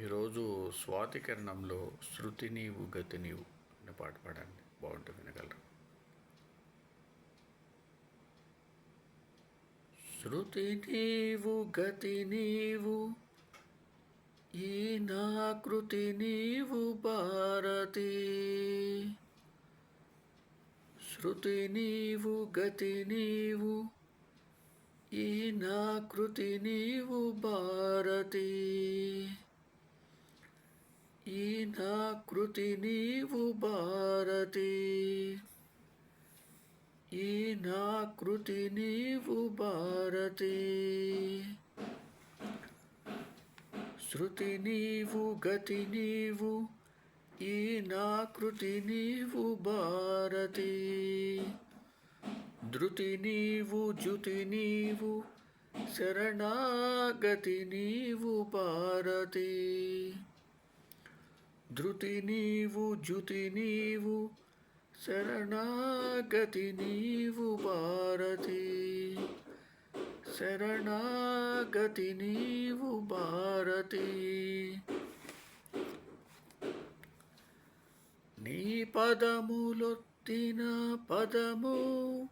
ఈరోజు స్వాతికరణంలో శృతి నీవు గతి నీవు అనే పాట పాడండి. బాగుంటుంది వినగలరు? శృతి నీవు గతి నీవు ఈ నాకృతి నీవు భారతి. శృతి నీవు గతి నీవు ఈ నాకృతి నీవు భారతి ఈ కృతి నీవు భారతి. ఈ నా కృతి నీవు భారతి. శృతి నీవు గతి నీవు ఈ నా కృతి నీవు భారతి. ధృతి నీవు జుతి నీవు శరణాగతి నీవు భారతి. ధృతి నీవు జ్యుతి నీవు శరణాగతి నీవు భారతి. శరణాగతి నీవు భారతి. నీ పదములొత్తిన పదము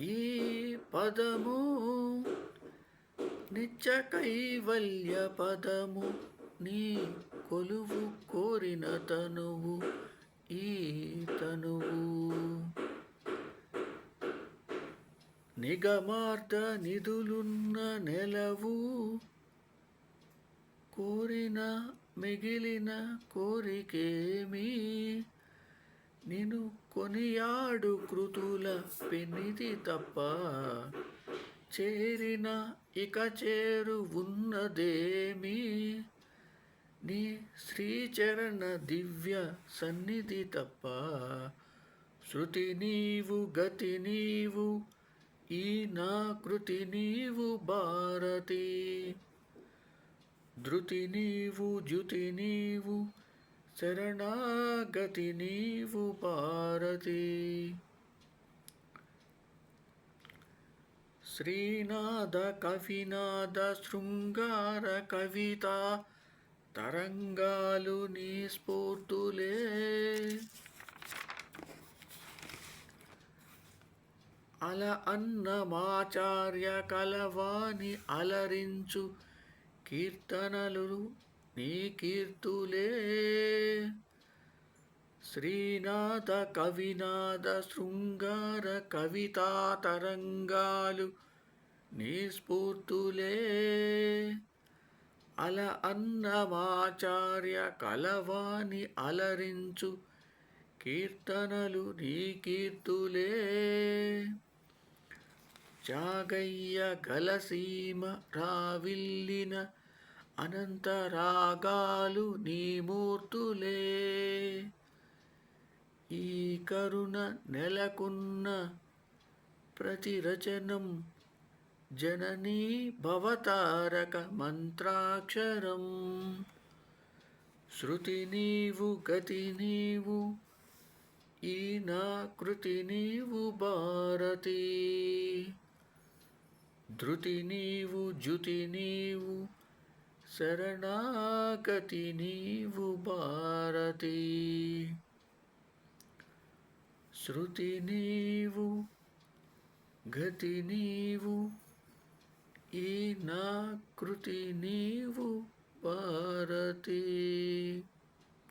ఈ పదము నిత్య కైవల్య పదము. నీ కొలువు కోరిన తనువు ఈ తనువు. నిగమార్థ నిధులున్న నెలవు కోరిన మిగిలిన కోరికేమీ. నేను కొనియాడు కృతుల పెన్నిది తప్ప చేరిన ఇక చేరు ఉన్నదేమి. నీ శ్రీచరణ దివ్య సన్నిధి తప్ప శృతి నీవు గతి నీవు ఈ నా కృతి నీవు భారతి ధృతి నీవు జుతి నీవు శరణాగతి నీవు భారతి శ్రీనాథ కవినాథ శృంగార కవిత తరంగాలు నీ స్ఫూర్తులే. అల అన్నమాచార్య కలవాని అలరించు కీర్తనలు నీ కీర్తులే. శ్రీనాథ కవినాథ శృంగార కవితా తరంగాలు నీ స్ఫూర్తులే. అల అన్నమాచార్య కలవాని అలరించు కీర్తనలు నీ కీర్తులే. జాగయ్య గలసీమ రావిల్లిన అనంతరాగాలు నీ మూర్తులే. ఈ కరుణ నెలకున్న ప్రతిరచనం జననీ భవతారక మంత్రాక్షరం శృతి నీవు గతి నీవు ఈ నా కృతి నీవు భారతి ధృతి నీవు జుతి నీవు శరణాగతి నీవు భారతి శృతి నీవు గతి నీవు ఈ నా కృతి నీవు భారతి.